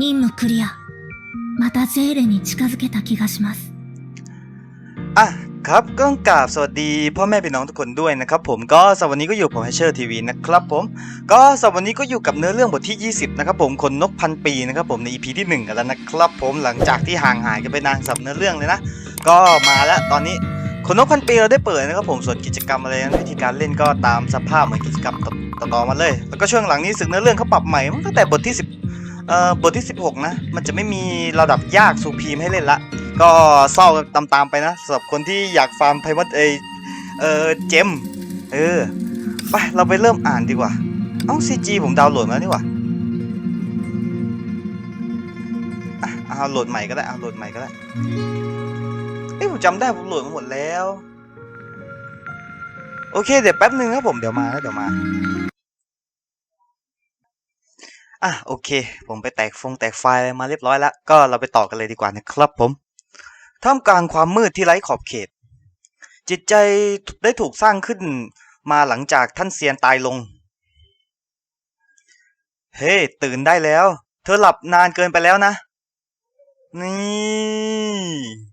任務クリア。またゼーレに近づけた気がします。 อ่ะครับก็กราบสวัสดีพ่อแม่พี่น้องทุกคนด้วยนะครับผมก็สำหรับวันนี้ก็อยู่ผมไฮเชอร์ทีวีนะครับผมก็สำหรับวันนี้ก็อยู่กับเนื้อเรื่องบทที่ 20 นะครับผมคนนกพันปีนะครับผมใน EP ที่ 1 กันแล้วนะครับผมหลังจากที่ห่างหายกันไปนานสำหรับเนื้อเรื่องเลยนะ ก็มาแล้วตอนนี้คนนกพันปีเราได้เปิดนะครับผมส่วนกิจกรรมอะไรนั้นวิธีการเล่นก็ตามสภาพเหมือนกิจกรรมต่อๆมาเลย แล้วก็ช่วงหลังนี้สึกเนื้อเรื่องเขาปรับใหม่ตั้งแต่บทที่ 10 เอ่อบทที่ 16 นะ มันจะไม่มีระดับยากสูพีมให้เล่นละ ก็เศร้าตามๆไปนะสำหรับคนที่อยากฟาร์มไพมอดเอเออเจมเออไปเราไปเริ่มอ่านดีกว่า เอ้าซีจีผมดาวน์โหลดมาแล้วนี่หว่าอะเอาโหลดใหม่ก็ได้เอาโหลดใหม่ก็ได้เอ้ยผมจำได้ผมโหลดมาหมดแล้ว โอเค เดี๋ยวแป๊บนึงครับผมเดี๋ยวมาแล้วเดี๋ยวมา อะโอเค ผมไปแตกฟงแตกไฟล์อะไรมาเรียบร้อยแล้ว ก็เราไปต่อกันเลยดีกว่านะครับผมท่ามกลางความมืดที่ไร้ขอบเขต จิตใจได้ถูกสร้างขึ้นมาหลังจากท่านเซียนตายลง เฮ้ตื่นได้แล้ว เธอหลับนานเกินไปแล้วนะ นี่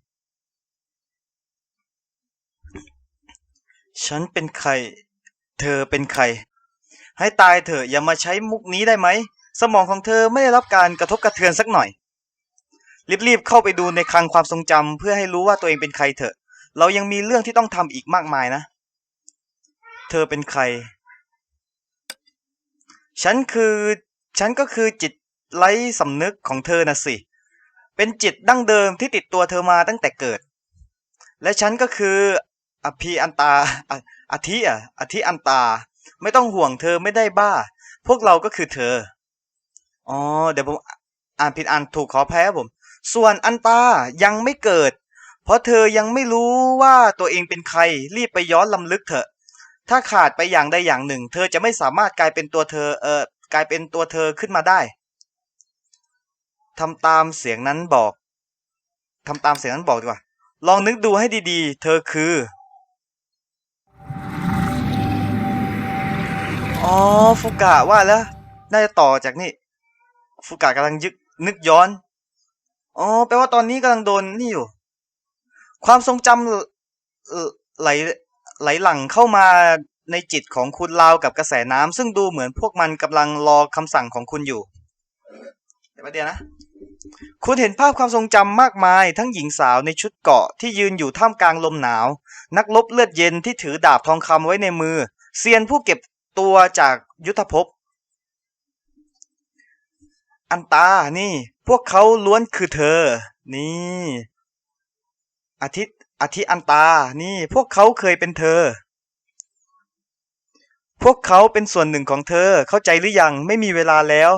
ฉันเป็นใคร เธอเป็นใคร ให้ตายเถอะอย่ามาใช้มุกนี้ได้ไหม สมองของเธอไม่ได้รับการกระทบกระเทือนสักหน่อย รีบๆเข้าไปดูในคลังความทรงจำเพื่อให้รู้ว่าตัวเองเป็นใครเถอะ เรายังมีเรื่องที่ต้องทำอีกมากมายนะ เธอเป็นใคร ฉันคือ ฉันก็คือจิตไร้สำนึกของเธอน่ะสิ เป็นจิตดั้งเดิมที่ติดตัวเธอมาตั้งแต่เกิด และฉันก็คืออภิอันตาออธิอะอธิอันตา ไม่ต้องห่วงเธอไม่ได้บ้า พวกเราก็คือเธอ อ๋อ เดี๋ยวผมอ่านผิดอ่านถูกขอแพ้ผม ส่วนอันตายังไม่เกิด เพราะเธอยังไม่รู้ว่าตัวเองเป็นใครรีบไปย้อนลำลึกเถอะ ถ้าขาดไปอย่างใดอย่างหนึ่ง เธอจะไม่สามารถกลายเป็นตัวเธอเออกลายเป็นตัวเธอขึ้นมาได้ทำตามเสียงนั้นบอกทำตามเสียงนั้นบอกดีกว่า ลองนึกดูให้ดีๆ เธอคือ อ๋อ ฟุกะว่าแล้ว น่าจะต่อจากนี่ ฟุกะกำลังยึกนึกย้อน อ๋อ แปลว่าตอนนี้กำลังโดนนี่อยู่ ความทรงจำไหลไหลหลังเข้ามาในจิตของคุณราวกับกระแสน้ำซึ่งดูเหมือนพวกมันกำลังรอคำสั่งของคุณอยู่ เดี๋ยวป๊บเดี๋ยวนะ คุณเห็นภาพความทรงจำมากมาย ทั้งหญิงสาวในชุดเกาะที่ยืนอยู่ท่ามกลางลมหนาว นักรบเลือดเย็นที่ถือดาบทองคำไว้ในมือ เซียนผู้เก็บตัวจากยุทธภพ อันตา นี่ พวกเขาล้วนคือเธอ นี่ อาทิตย์อาทิตย์อันตา นี่ พวกเขาเคยเป็นเธอ พวกเขาเป็นส่วนหนึ่งของเธอ เข้าใจหรือยัง ไม่มีเวลาแล้ว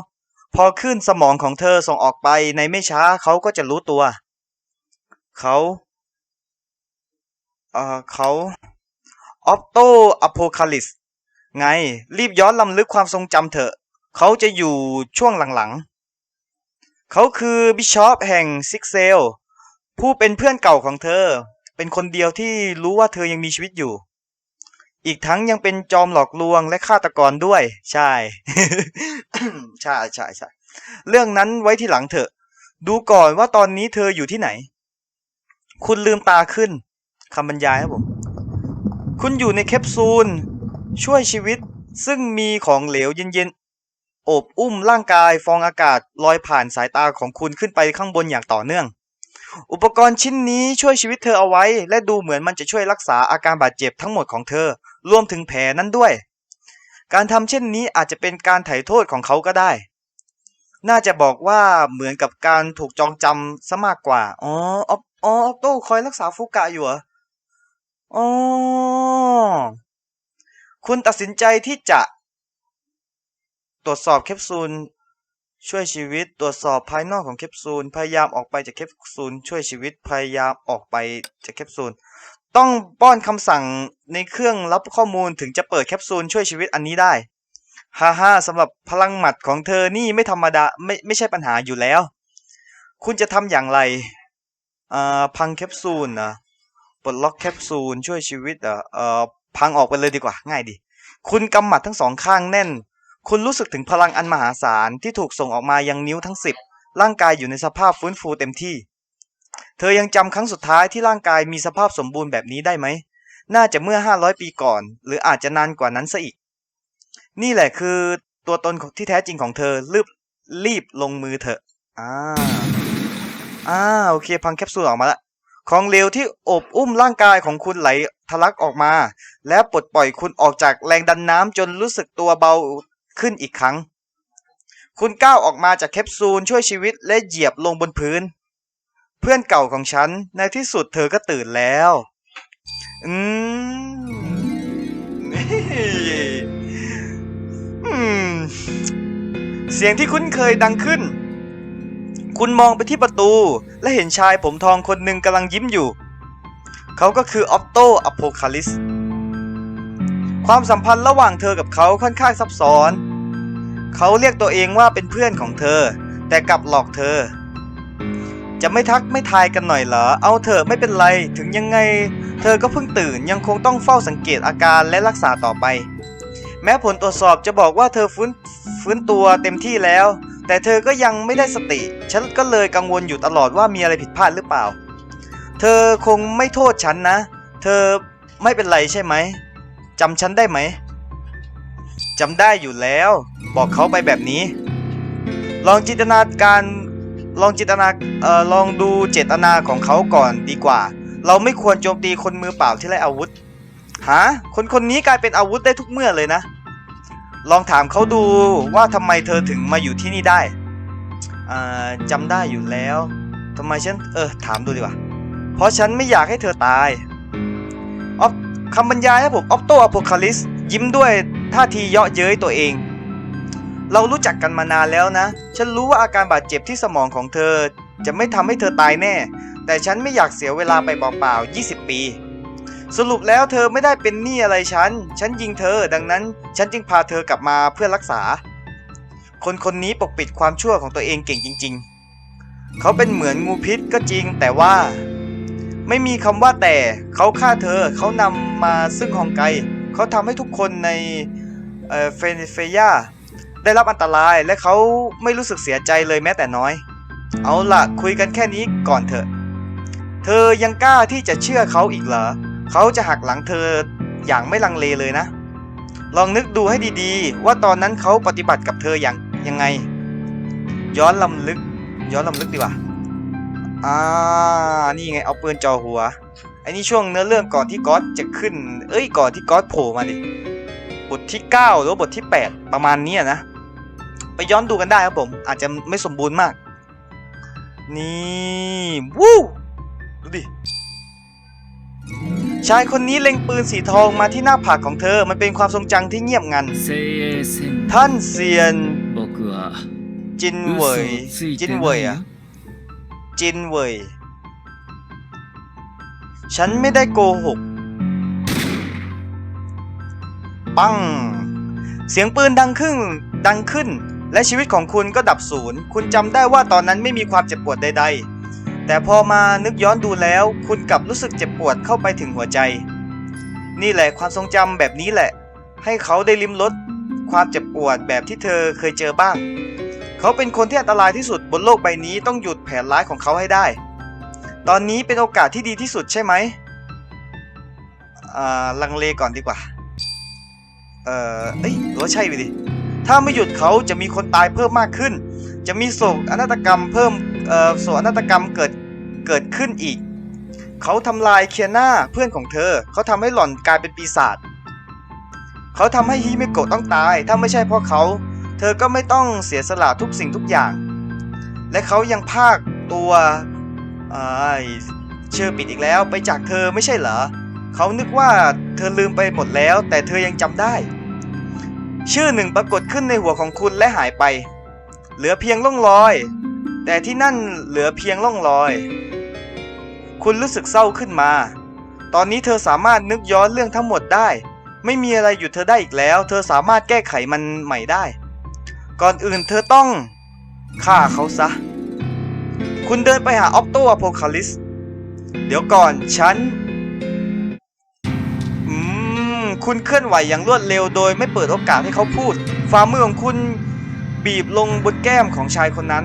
พอขึ้นสมองของเธอส่งออกไป ในไม่ช้าเขาก็จะรู้ตัว เขาเอ่อเขาออปโตอโพคาลิสไง รีบย้อนลำลึกความทรงจำเถอะ เขาจะอยู่ช่วงหลังๆ เขาคือบิชอปแห่งซิกเซลผู้เป็นเพื่อนเก่าของเธอ เป็นคนเดียวที่รู้ว่าเธอยังมีชีวิตอยู่ อีกทั้งยังเป็นจอมหลอกลวงและฆาตกรด้วย ใช่ ใช่ใช่ใช่เรื่องนั้นไว้ที่หลังเถอะ ดูก่อนว่าตอนนี้เธออยู่ที่ไหน คุณลืมตาขึ้นคำบรรยายครับผม คุณอยู่ในแคปซูล ช่วยชีวิตซึ่งมีของเหลวเย็น อบอุ้มร่างกายฟองอากาศลอยผ่านสายตาของคุณขึ้นไปข้างบนอย่างต่อเนื่อง อุปกรณ์ชิ้นนี้ช่วยชีวิตเธอเอาไว้ และดูเหมือนมันจะช่วยรักษาอาการบาดเจ็บทั้งหมดของเธอ รวมถึงแผลนั้นด้วย การทำเช่นนี้อาจจะเป็นการไถ่โทษของเขาก็ได้ น่าจะบอกว่าเหมือนกับการถูกจองจำซะมากกว่า อ๋อออฟอ๋อออโต้คอยรักษาฟุกะอยู่เหรออ๋อคุณตัดสินใจที่จะ ตรวจสอบแคปซูลช่วยชีวิต ตรวจสอบภายนอกของแคปซูล พยายามออกไปจากแคปซูลช่วยชีวิต พยายามออกไปจากแคปซูล ต้องป้อนคำสั่งในเครื่องรับข้อมูลถึงจะเปิดแคปซูลช่วยชีวิตอันนี้ได้ฮ่าฮ่าสำหรับพลังหมัดของเธอนี่ไม่ธรรมดาไม่ไม่ใช่ปัญหาอยู่แล้ว คุณจะทำอย่างไรอ่าพังแคปซูลนะปลดล็อกแคปซูลช่วยชีวิตอะเอ่อพังออกไปเลยดีกว่าง่ายดี คุณกำหมัดทั้งสองข้างแน่น คุณรู้สึกถึงพลังอันมหาศาลที่ถูกส่งออกมายังนิ้วทั้งสิบร่างกายอยู่ในสภาพฟื้นฟูเต็มที่ เธอยังจำครั้งสุดท้ายที่ร่างกายมีสภาพสมบูรณ์แบบนี้ได้ไหม น่าจะเมื่อ 500 ปีก่อน หรืออาจจะนานกว่านั้นซะอีก นี่แหละคือตัวตนที่แท้จริงของเธอรีบรีบลงมือเถอะอ่าอ่าโอเค พังแคปซูลออกมาละของเหลวที่อบอุ้มร่างกายของคุณไหลทะลักออกมา และปลดปล่อยคุณออกจากแรงดันน้ำจนรู้สึกตัวเบา ขึ้นอีกครั้ง คุณก้าวออกมาจากแคปซูลช่วยชีวิตและเหยียบลงบนพื้น เพื่อนเก่าของฉัน ในที่สุดเธอก็ตื่นแล้ว อืมเสียงที่คุ้นเคยดังขึ้น คุณมองไปที่ประตู และเห็นชายผมทองคนหนึ่งกำลังยิ้มอยู่ เขาก็คือออ t โตอ p o คาลิส ความสัมพันธ์ระหว่างเธอกับเขาค่อนข้างซับซ้อน เขาเรียกตัวเองว่าเป็นเพื่อนของเธอ แต่กลับหลอกเธอ จะไม่ทักไม่ทายกันหน่อยเหรอ เอาเถอะไม่เป็นไร ถึงยังไง เธอก็เพิ่งตื่นยังคงต้องเฝ้าสังเกตอาการและรักษาต่อไป แม้ผลตรวจสอบจะบอกว่าเธอฟื้นฟื้นตัวเต็มที่แล้ว แต่เธอก็ยังไม่ได้สติ ฉันก็เลยกังวลอยู่ตลอดว่ามีอะไรผิดพลาดหรือเปล่า เธอคงไม่โทษฉันนะ เธอไม่เป็นไรใช่ไหมจำฉันได้ไหม จำได้อยู่แล้ว บอกเขาไปแบบนี้ ลองจินตนาการลองจินตนาเอ่อลองดูเจตนาของเขาก่อนดีกว่า เราไม่ควรโจมตีคนมือเปล่าที่ไร้อาวุธฮะคนคนนี้กลายเป็นอาวุธได้ทุกเมื่อเลยนะ ลองถามเขาดูว่าทำไมเธอถึงมาอยู่ที่นี่ได้อ่าจำได้อยู่แล้วทำไมฉันเออถามดูดีกว่า เพราะฉันไม่อยากให้เธอตายออฟคำบรรยายให้ผมออฟโตอ p โคาลิส ยิ้มด้วยท่าทีเยาะเย้ยตัวเอง เรารู้จักกันมานานแล้วนะ ฉันรู้ว่าอาการบาดเจ็บที่สมองของเธอ จะไม่ทำให้เธอตายแน่ แต่ฉันไม่อยากเสียเวลาไปเปล่าๆ20 ปี สรุปแล้วเธอไม่ได้เป็นหนี้อะไรฉัน ฉันยิงเธอ ดังนั้น ฉันจึงพาเธอกลับมาเพื่อรักษา คนคนนี้ปกปิดความชั่วของตัวเองเก่งจริง ๆ เขาเป็นเหมือนงูพิษก็จริง แต่ว่า ไม่มีคำว่าแต่ เขาฆ่าเธอ เขานำมาซึ่งฮองไก เขาทำให้ทุกคนในเอ่อเฟย่าได้รับอันตรายและเขาไม่รู้สึกเสียใจเลยแม้แต่น้อย เอาละคุยกันแค่นี้ก่อนเถอะ เธอยังกล้าที่จะเชื่อเขาอีกเหรอ เขาจะหักหลังเธออย่างไม่ลังเลเลยนะ ลองนึกดูให้ดีๆ ว่าตอนนั้นเขาปฏิบัติกับเธออย่างยังไง ย้อนลำลึก ย้อนลำลึกดีกว่าอ่า นี่ไงเอาปืนจ่อหัว อันนี้ช่วงเนื้อเรื่องก่อนที่ก๊อตจะขึ้น เอ้ยก่อนที่ก๊อตโผล่มาดิบทที่ 9 หรือบทที่ 8 ประมาณนี้นะ ไปย้อนดูกันได้ครับผม อาจจะไม่สมบูรณ์มาก นี่วู้ดูดิ ชายคนนี้เล็งปืนสีทองมาที่หน้าผากของเธอ มันเป็นความทรงจังที่เงียบงัน ท่านเซียน จินเวย จินเวยอะจินเวย ฉันไม่ได้โกหก ปัง เสียงปืนดังขึ้น ดังขึ้น และชีวิตของคุณก็ดับสูญคุณจำได้ว่าตอนนั้นไม่มีความเจ็บปวดใด ๆ แต่พอมานึกย้อนดูแล้ว คุณกลับรู้สึกเจ็บปวดเข้าไปถึงหัวใจ นี่แหละความทรงจำแบบนี้แหละ ให้เขาได้ลิ้มรสความเจ็บปวดแบบที่เธอเคยเจอบ้าง เขาเป็นคนที่อันตรายที่สุดบนโลกใบนี้ต้องหยุดแผนร้ายของเขาให้ได้ ตอนนี้เป็นโอกาสที่ดีที่สุดใช่ไหมอ่าลังเลก่อนดีกว่า เอ่อเอ้ยหรือว่าใช่ไปดิ ถ้าไม่หยุดเขาจะมีคนตายเพิ่มมากขึ้น จะมีโศกอนาตกรรมเพิ่ม เอ่อโศกอนาตกรรมเกิด เกิดขึ้นอีก เขาทำลายเคียนาเพื่อนของเธอ เขาทำให้หล่อนกลายเป็นปีศาจ เขาทำให้ฮิเมโกะต้องตาย ถ้าไม่ใช่เพราะเขา เธอก็ไม่ต้องเสียสละทุกสิ่งทุกอย่าง และเขายังภาคตัว ไอ้ายชื่อปิดอีกแล้วไปจากเธอไม่ใช่เหรอ เขานึกว่าเธอลืมไปหมดแล้ว แต่เธอยังจำได้ ชื่อหนึ่งปรากฏขึ้นในหัวของคุณและหายไป เหลือเพียงร่องรอย แต่ที่นั่นเหลือเพียงร่องรอย คุณรู้สึกเศร้าขึ้นมา ตอนนี้เธอสามารถนึกย้อนเรื่องทั้งหมดได้ ไม่มีอะไรหยุดเธอได้อีกแล้ว เธอสามารถแก้ไขมันใหม่ได้ ก่อนอื่นเธอต้องฆ่าเขาซะ คุณเดินไปหาออกโตอโพคาลิส เดี๋ยวก่อนฉัน อืม คุณเคลื่อนไหวอย่างรวดเร็วโดยไม่เปิดโอกาสให้เขาพูด ฝ่ามือของคุณบีบลงบนแก้มของชายคนนั้น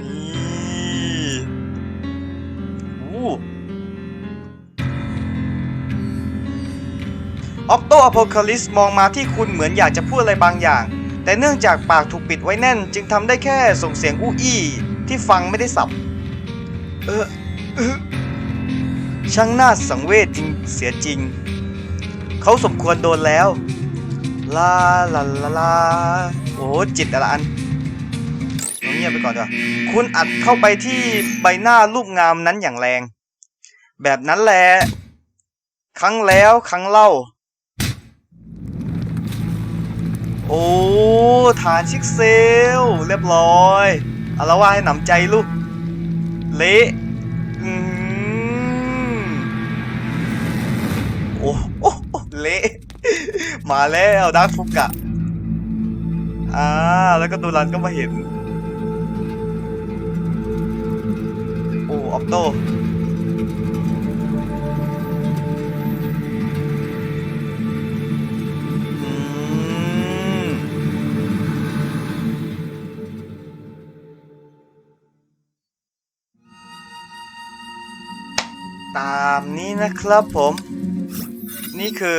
นี่อู้ออกโตอโพคาลิสมองมาที่คุณเหมือนอยากจะพูดอะไรบางอย่าง แต่เนื่องจากปากถูกปิดไว้แน่น จึงทำได้แค่ส่งเสียงอู้อี้ที่ฟังไม่ได้สับ เออเออช่างน่าสังเวชจริงเสียจริง เขาสมควรโดนแล้ว ลาลาลาลาโอ้จิตแต่ละอันเอาเงียบไปก่อนเถอะคุณอัดเข้าไปที่ใบหน้ารูปงามนั้นอย่างแรง แบบนั้นแหละ ครั้งแล้วครั้งเล่า โอ้ฐานชิกเซล เรียบร้อยเอาละว่าให้หนำใจลูก เละอืมโอ้โอ้เละมาแล้วดักฟุกะอ่าแล้วก็ดูรันก็มาเห็น โอ้ออปโต ตามนี้นะครับผม นี่คือ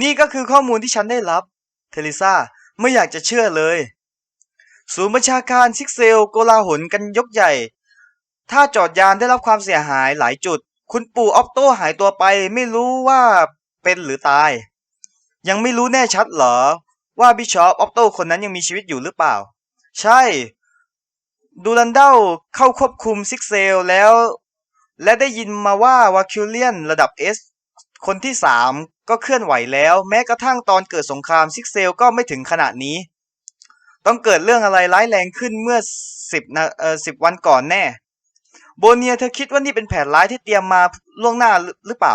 นี่ก็คือข้อมูลที่ฉันได้รับ เทลิซาไม่อยากจะเชื่อเลย ศูนย์บัญชาการซิกเซลโกลาหลกันยกใหญ่ ถ้าจอดยานได้รับความเสียหายหลายจุด คุณปู่ออปโตหายตัวไปไม่รู้ว่าเป็นหรือตาย ยังไม่รู้แน่ชัดเหรอ ว่าบิชอปออปโตคนนั้นยังมีชีวิตอยู่หรือเปล่า ใช่ ดูรันเดลเข้าควบคุมซิกเซลแล้ว และได้ยินมาว่าวาคิวเลียนระดับ S คนที่สามก็เคลื่อนไหวแล้ว แม้กระทั่งตอนเกิดสงครามซิกเซลก็ไม่ถึงขนาดนี้ ต้องเกิดเรื่องอะไรร้ายแรงขึ้นเมื่อสิบนะเอ่อสิบวันก่อนแน่ โบเนียเธอคิดว่านี่เป็นแผนร้ายที่เตรียมมาล่วงหน้าหรือหรือเปล่า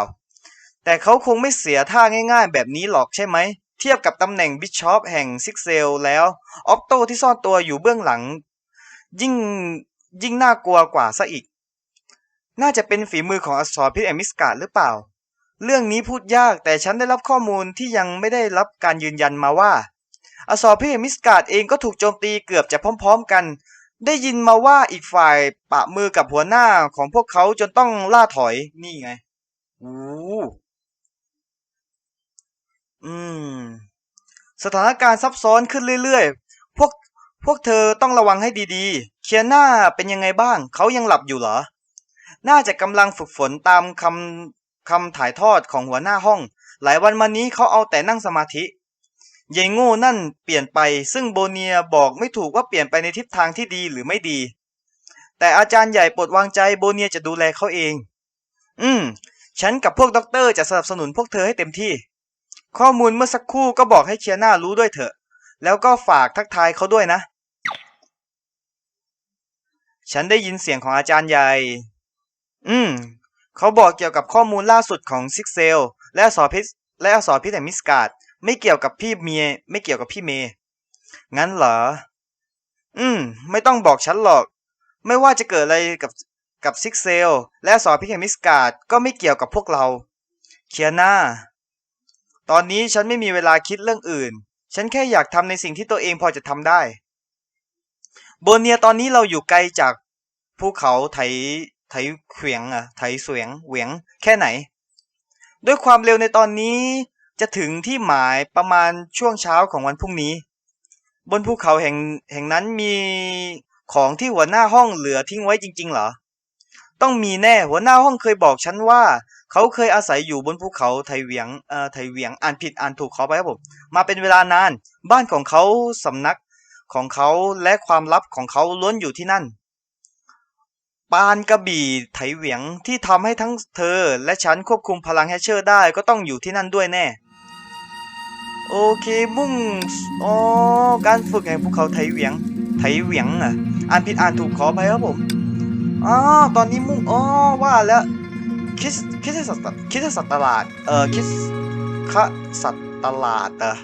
แต่เขาคงไม่เสียท่าง่ายๆ แบบนี้หรอกใช่ไหม เทียบกับตำแหน่งบิชอปแห่งซิกเซลแล้วออปโตที่ซ่อนตัวอยู่เบื้องหลัง ยิ่งยิ่งน่ากลัวกว่าซะอีก น่าจะเป็นฝีมือของอสรพิษแอมิสการ์ดหรือเปล่า เรื่องนี้พูดยากแต่ฉันได้รับข้อมูลที่ยังไม่ได้รับการยืนยันมาว่าอสรพิษแอมิสการ์ดเองก็ถูกโจมตีเกือบจะพร้อม ๆ กัน ได้ยินมาว่าอีกฝ่ายปะมือกับหัวหน้าของพวกเขาจนต้องล่าถอยนี่ไงอู้อืม สถานการณ์ซับซ้อนขึ้นเรื่อยๆ พวกพวกเธอต้องระวังให้ดีๆ เคียน่าเป็นยังไงบ้าง เขายังหลับอยู่เหรอ น่าจะกำลังฝึกฝนตามคำคำถ่ายทอดของหัวหน้าห้อง หลายวันมานี้เขาเอาแต่นั่งสมาธิยายโง่นั่นเปลี่ยนไป ซึ่งโบเนียบอกไม่ถูกว่าเปลี่ยนไปในทิศทางที่ดีหรือไม่ดี แต่อาจารย์ใหญ่ปรดวางใจโบเนียจะดูแลเขาเอง อืม ฉันกับพวกด็อกเตอร์จะสนับสนุนพวกเธอให้เต็มที่ ข้อมูลเมื่อสักครู่ก็บอกให้เคียน่ารู้ด้วยเถอะ แล้วก็ฝากทักทายเขาด้วยนะ ฉันได้ยินเสียงของอาจารย์ใหญ่ อืม เขาบอกเกี่ยวกับข้อมูลล่าสุดของซิกเซลและอสอพิษและอสอพิษแห่มิสการ์ดไม่เกี่ยวกับพี่เมียไม่เกี่ยวกับพี่เมย์งั้นเหรอ อืม ไม่ต้องบอกฉันหรอก ไม่ว่าจะเกิดอะไรกับกับซิกเซลและอสอพิษแห่มิสการ์ดก็ไม่เกี่ยวกับพวกเรา เคียนาตอนนี้ฉันไม่มีเวลาคิดเรื่องอื่น ฉันแค่อยากทำในสิ่งที่ตัวเองพอจะทำได้ โบเนียตอนนี้เราอยู่ไกลจากภูเขาไถ ไถเขวียงอะไถเสวียงเหวียงแค่ไหน ด้วยความเร็วในตอนนี้ จะถึงที่หมายประมาณช่วงเช้าของวันพรุ่งนี้ บนภูเขาแห่งแห่งนั้นมีของที่หัวหน้าห้องเหลือทิ้งไว้จริง ๆ เหรอ ต้องมีแน่หัวหน้าห้องเคยบอกฉันว่า เขาเคยอาศัยอยู่บนภูเขาไถเวียงเอ่อไถเวียงอ่านผิดอ่านถูกขอไปครับผมมาเป็นเวลานาน บ้านของเขาสำนักของเขาและความลับของเขาล้วนอยู่ที่นั่น ปานกระบี่ไถเหวียงที่ทำให้ทั้งเธอ และฉันควบคุมพลังแฮชเชอร์ได้ก็ต้องอยู่ที่นั่นด้วยแน่ โอเคมุ่งอ๋อการฝึกแห่งภูเขาไถเหวียง ไถเหวียงอะอ่านผิดอ่านถูกขอไปครับผมอ๋อตอนนี้มุ่งอ๋อว่าแล้วคิดคิดสัตว์คิดสัตว์ตลาดเออคิดคะสัตว์ตลาดเออ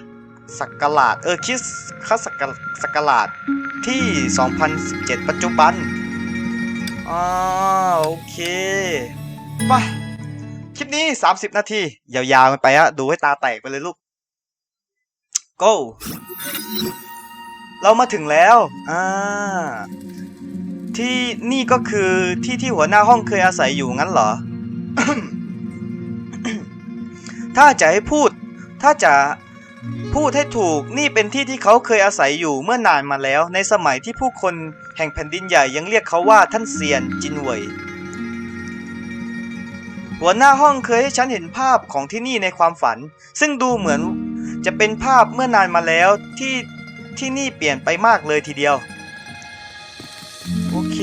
สักกลาดเออคิดคะสักสักกลาดที่ 2017 ปัจจุบัน อ่าโอเคไปคลิปนี้ 30 นาที ยาวๆกันไปอะดูให้ตาแตกไปเลยลูก go เรามาถึงแล้ว อ่า ที่นี่ก็คือที่ที่หัวหน้าห้องเคยอาศัยอยู่งั้นเหรอ ถ้าจะให้พูด ถ้าจะ พูดให้ถูกนี่เป็นที่ที่เขาเคยอาศัยอยู่เมื่อนานมาแล้ว ในสมัยที่ผู้คนแห่งแผ่นดินใหญ่ยังเรียกเขาว่าท่านเซียนจินเหวยหัวหน้าห้องเคยให้ฉันเห็นภาพของที่นี่ในความฝัน ซึ่งดูเหมือนจะเป็นภาพเมื่อนานมาแล้วที่ที่นี่เปลี่ยนไปมากเลยทีเดียว โอเค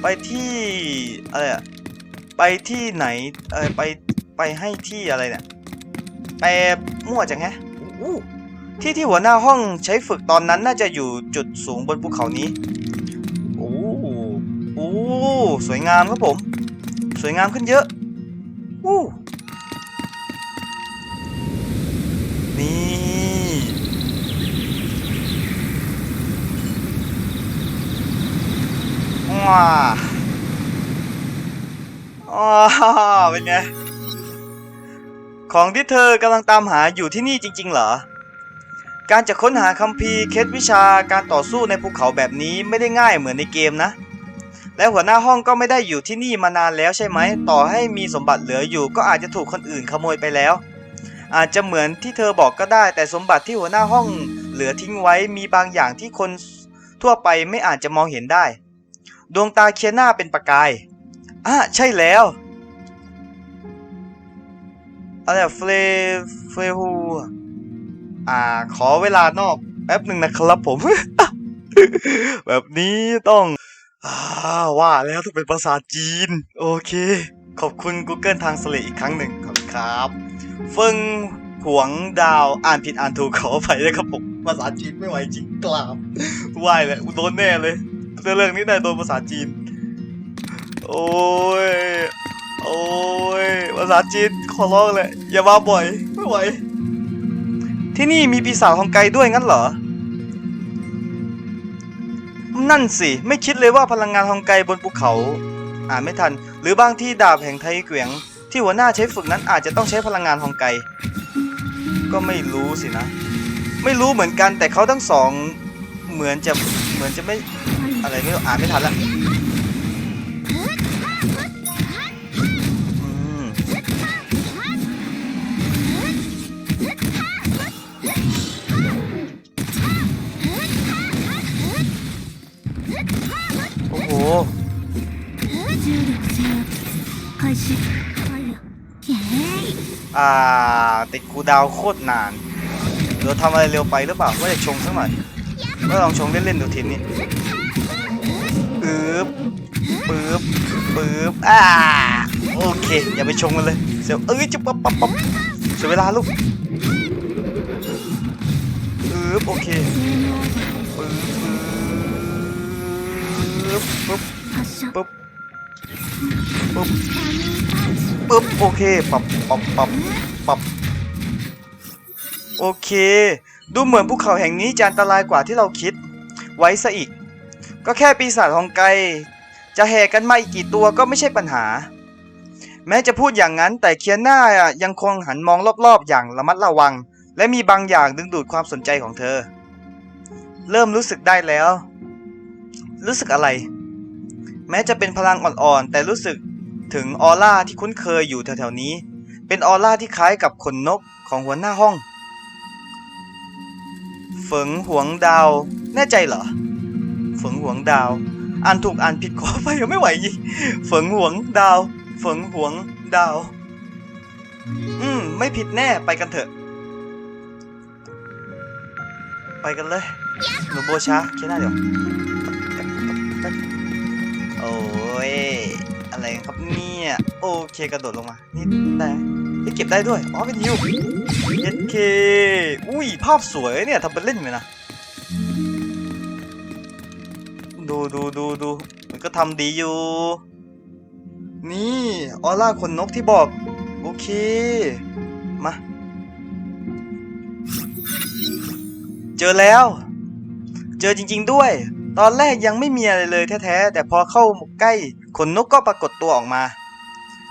ไปที่อะไรอะไปที่ไหนเออไปไปให้ที่อะไรเนี่ยไปมั่วจังแฮะ ที่ที่หัวหน้าห้องใช้ฝึกตอนนั้นน่าจะอยู่จุดสูงบนภูเขานี้โอ้โอ้สวยงามครับผม สวยงามขึ้นเยอะอู้นี่ว้าว้าเป็นไง ของที่เธอกำลังตามหาอยู่ที่นี่จริง ๆ เหรอ การจะค้นหาคัมภีร์เคล็ดวิชาการต่อสู้ในภูเขาแบบนี้ไม่ได้ง่ายเหมือนในเกมนะ และหัวหน้าห้องก็ไม่ได้อยู่ที่นี่มานานแล้วใช่ไหม ต่อให้มีสมบัติเหลืออยู่ ก็อาจจะถูกคนอื่นขโมยไปแล้ว อาจจะเหมือนที่เธอบอกก็ได้ แต่สมบัติที่หัวหน้าห้องเหลือทิ้งไว้มีบางอย่างที่คนทั่วไปไม่อาจจะมองเห็นได้ ดวงตาเคียน่าเป็นประกายอะใช่แล้ว อะไรเฟลเฟลฮูอ่า ขอเวลานอกแป๊บหนึ่งนะครับผม แบบนี้ต้องอว่าแล้วต้องเป็นภาษาจีน โอเค ขอบคุณ Google Translate อีกครั้งหนึ่งขอบคุณครับเฟิงหวงดาวอ่านผิดอ่านถูกขออภัยด้วยครับผมภาษาจีนไม่ไหวจริงกราบไหวายเลยโดนแน่เลยเรื่องนี้ได้โดนภาษาจีน โอ้ย โอ้ยภาษาจีนขอร้องเลยอย่ามาบ่อยไม่ไหวที่นี่มีปีศาจฮองไกด้วยงั้นเหรอ นั่นสิ ไม่คิดเลยว่าพลังงานฮองไกบนภูเขา อ่านไม่ทัน หรือบางที่ดาบแห่งไทเกวียง ที่หัวหน้าใช้ฝึกนั้นอาจจะต้องใช้พลังงานฮองไก ก็ไม่รู้สินะ ไม่รู้เหมือนกันแต่เขาทั้งสอง เหมือนจะเหมือนจะไม่อะไรไม่รู้อ่านไม่ทันละ ติดกูดาวโคตรนานเราทำอะไรเร็วไปหรือเปล่าไม่ได้ชงสักหน่อยก็ลองชงเล่นๆดูทีนี้ปื๊บปื๊บปื๊บอ่าโอเค อย่าไปชงกันเลยเสียวเอ้ยจุ๊บปั๊บปั๊บปเสียเวลาลูกปื๊บโอเคปื๊บปื๊บปึ๊บปึ๊บปึ๊บ ปึ๊บโอเคปับปับปับปับโอเค ดูเหมือนภูเขาแห่งนี้จะอันตรายกว่าที่เราคิด ไว้ซะอีก ก็แค่ปีศาจทองไกจะแห่กันมาอีกกี่ตัวก็ไม่ใช่ปัญหา แม้จะพูดอย่างนั้นแต่เคียน่าอะยังคงหันมองรอบๆ อย่างระมัดระวัง และมีบางอย่างดึงดูดความสนใจของเธอ เริ่มรู้สึกได้แล้ว รู้สึกอะไร แม้จะเป็นพลังอ่อนๆ แต่รู้สึก ถึงออร่าที่คุ้นเคยอยู่แถวๆนี้ เป็นออร่าที่คล้ายกับขนนกของหัวหน้าห้อง ฝงหวงดาว แน่ใจเหรอ ฝงหวงดาวอ่านถูกอ่านผิดขอไปยังไม่ไหวยิฝงหวงดาว ฝงหวงดาว อืม ไม่ผิดแน่ไปกันเถอะ ไปกันเลยหนูโบช้าแค่หน้าเดี๋ยว โอ้ย อะไรครับเนี่ยโอเคกระโดดลงมา นี่ได้นี่เก็บได้ด้วยอ๋อเป็นฮิวเย็ดเคอุ้ยภาพสวยเนี่ยทำเป็นเล่นไปนะดูดูดูดูมันก็ทำดีอยู่ นี่ออร่าขนนกที่บอก โอเค มา เจอแล้ว เจอจริง ๆด้วย ตอนแรกยังไม่มีอะไรเลยแท้ๆแต่พอเข้าใกล้ ขนนกก็ปรากฏตัวออกมา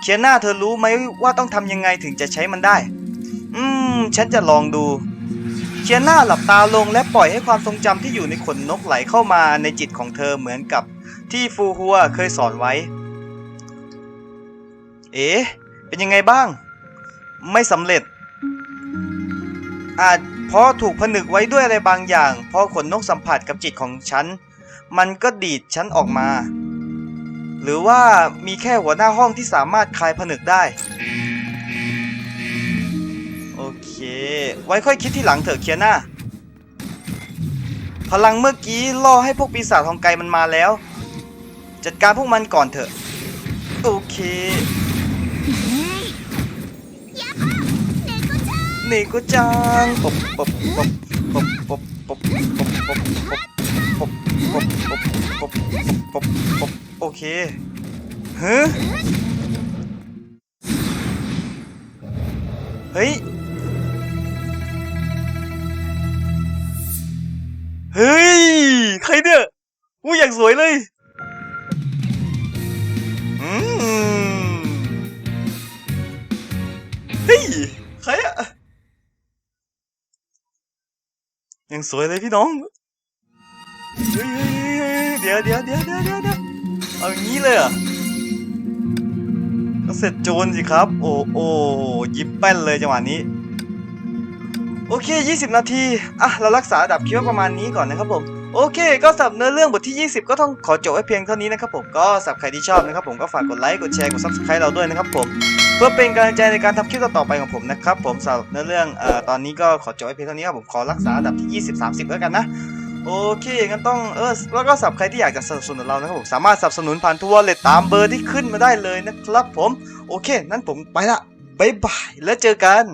เคียน่าเธอรู้ไหมว่าต้องทำยังไงถึงจะใช้มันได้ อืม ฉันจะลองดู เคียน่าหลับตาลงและปล่อยให้ความทรงจำที่อยู่ในขนนกไหลเข้ามาในจิตของเธอเหมือนกับที่ฟูฮัวเคยสอนไว้ เอ๊ะเป็นยังไงบ้าง ไม่สำเร็จ อาจเพราะถูกผนึกไว้ด้วยอะไรบางอย่าง พอขนนกสัมผัสกับจิตของฉัน มันก็ดีดฉันออกมา หรือว่ามีแค่หัวหน้าห้องที่สามารถคลายผนึกได้ โอเค ไว้ค่อยคิดที่หลังเถอะเคียน่าพลังเมื่อกี้ล่อให้พวกปีศาจทองไกมันมาแล้ว จัดการพวกมันก่อนเถอะ โอเคเนโกจังปบปบปบปบปบปบปบปบปบปบปบปบปบปบปบโอเคเฮ้เฮ้ย เฮ้ย ใครเนี่ยอู้อย่างสวยเลย อืม เฮ้ย ใครอะยังสวยเลยพี่น้อง เฮ้ยเดี๋ยวเดี๋ยวเดี๋ยวเดี๋ยวเดี๋ยว เอาอย่างนี้เลยเหรอก็เสร็จโจรสิครับ โอ้โอ้ยิ้มแป้นเลยจังหวะนี้ โอเค 20 นาที อะ เรารักษาดับคิวประมาณนี้ก่อนนะครับผมโอเค ก็สำหรับเนื้อเรื่องบทที่ 20 ก็ต้องขอจบไว้เพียงเท่านี้นะครับผม ก็สำหรับใครที่ชอบนะครับผมก็ฝากกดไลค์ กดแชร์ กด subscribe เราด้วยนะครับผม เพื่อเป็นกำลังใจในการทำคลิปต่อไปของผมนะครับผมสำหรับเนื้อเรื่องเอ่อตอนนี้ก็ขอจบไว้เพียงเท่านี้ครับผม ขอรักษาระดับที่ 20 30 แล้วกันนะ โอเคงั้นต้องเออแล้วก็สับใครที่อยากจะสนับสนุนเรานะครับผมสามารถสนับสนุนผ่านทัวร์เลยตามเบอร์ที่ขึ้นมาได้เลยนะครับ ผมโอเค นั้นผมไปละบายบายแล้วเจอกัน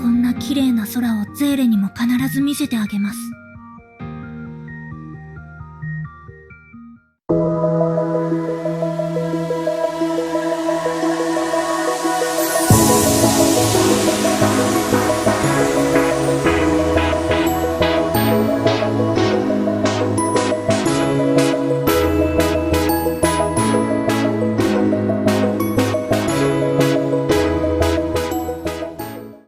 こんな綺麗な空をゼーレにも必ず見せてあげます